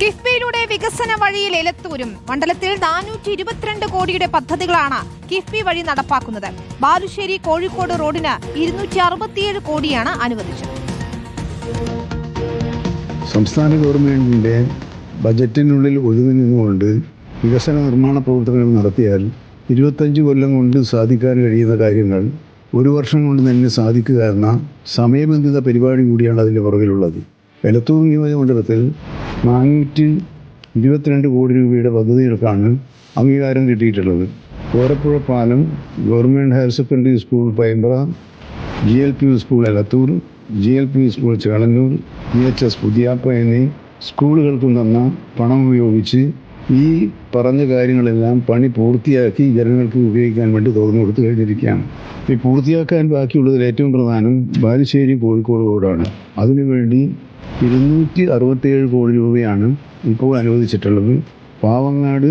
കിഫ്ബിയിലൂടെ വികസന വഴിയിൽ എലത്തൂരും. മണ്ഡലത്തിൽ നാനൂറ്റി ഇരുപത്തിരണ്ട് കോടിയുടെ പദ്ധതികളാണ് കിഫ്ബി വഴി നടപ്പാക്കുന്നത്. ബാലുശ്ശേരി കോഴിക്കോട് റോഡിന് ഇരുന്നൂറ്റി അറുപത്തിയേഴ് കോടിയാണ് അനുവദിച്ചത്. സംസ്ഥാന ഗവൺമെന്റിന്റെ ബജറ്റിനുള്ളിൽ ഒതുങ്ങി നിന്നുകൊണ്ട് വികസന നിർമ്മാണ പ്രവർത്തനങ്ങൾ നടത്തിയാൽ ഇരുപത്തഞ്ച് കൊല്ലം കൊണ്ട് സാധിക്കാൻ കഴിയുന്ന കാര്യങ്ങൾ ഒരു വർഷം കൊണ്ട് തന്നെ സാധിക്കുക എന്ന സമയബന്ധിത പരിപാടി കൂടിയാണ് അതിന്റെ പുറകിലുള്ളത്. എലത്തൂർ നിയോജകമണ്ഡലത്തിൽ നാനൂറ്റി ഇരുപത്തിരണ്ട് കോടി രൂപയുടെ പദ്ധതികൾക്കാണ് അംഗീകാരം കിട്ടിയിട്ടുള്ളത്. കോരപ്പുഴ പാലം government higher secondary school Paimbra G L P school Elathur G L P school Chelannur G H S Puthiyappa എന്നീ സ്കൂളുകൾക്ക് തന്ന പണം ഉപയോഗിച്ച് ഈ പറഞ്ഞ കാര്യങ്ങളെല്ലാം പണി പൂർത്തിയാക്കി ജനങ്ങൾക്ക് ഉപയോഗിക്കാൻ വേണ്ടി തുറന്നു കൊടുത്തു കഴിഞ്ഞിരിക്കുകയാണ്. ഈ പൂർത്തിയാക്കാൻ ബാക്കിയുള്ളതിൽ ഏറ്റവും പ്രധാനം ബാലുശ്ശേരി കോഴിക്കോട് റോഡാണ്. അതിനുവേണ്ടി ഇരുന്നൂറ്റി അറുപത്തേഴ് കോടി രൂപയാണ് ഇപ്പോൾ അനുവദിച്ചിട്ടുള്ളത്. Pavangad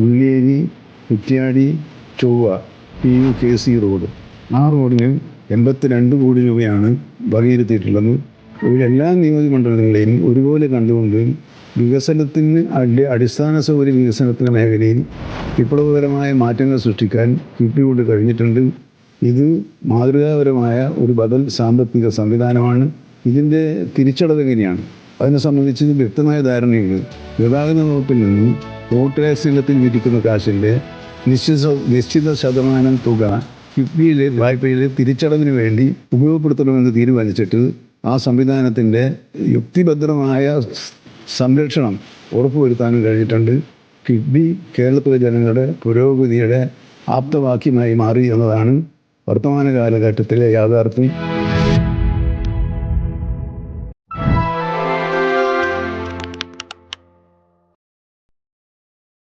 Ulliyeri Kuttiady Chovva P U K C road. ആ റോഡിന് എൺപത്തിരണ്ട് കോടി രൂപയാണ് വകയിരുത്തിയിട്ടുള്ളത്. ഇവരെല്ലാ നിയോജകമണ്ഡലങ്ങളെയും ഒരുപോലെ കണ്ടുകൊണ്ട് വികസനത്തിന് അടി അടിസ്ഥാന സൗകര്യ വികസനത്തിന്റെ മേഖലയിൽ വിപ്ലവകരമായ മാറ്റങ്ങൾ സൃഷ്ടിക്കാൻ കിഫ്ബി കൊണ്ട് കഴിഞ്ഞിട്ടുണ്ട്. ഇത് മാതൃകാപരമായ ഒരു ബദൽ സാമ്പത്തിക സംവിധാനമാണ്. ഇതിന്റെ തിരിച്ചടവ് എങ്ങനെയാണ്? അതിനെ സംബന്ധിച്ച് വ്യക്തമായ ധാരണയുണ്ട്. ഗതാഗത വകുപ്പിൽ നിന്നും റോഡ് ഇനത്തിൽ വിധിക്കുന്ന കാശിന്റെ നിശ്ചിത നിശ്ചിത ശതമാനം തുക കിഫ്ബിയിലെ വായ്പയിലെ തിരിച്ചടവിന് വേണ്ടി ഉപയോഗപ്പെടുത്തണമെന്ന് തീരുമാനിച്ചിട്ട് ആ സംവിധാനത്തിന്റെ യുക്തിഭദ്രമായ സംരക്ഷണം ഉറപ്പുവരുത്താനും കഴിഞ്ഞിട്ടുണ്ട്. കിഫ്ബി കേരളത്തിലെ ജനങ്ങളുടെ പുരോഗതിയുടെ ആപ്തവാക്യമായി മാറി എന്നതാണ് വർത്തമാന കാലഘട്ടത്തിലെ യാഥാർത്ഥ്യം.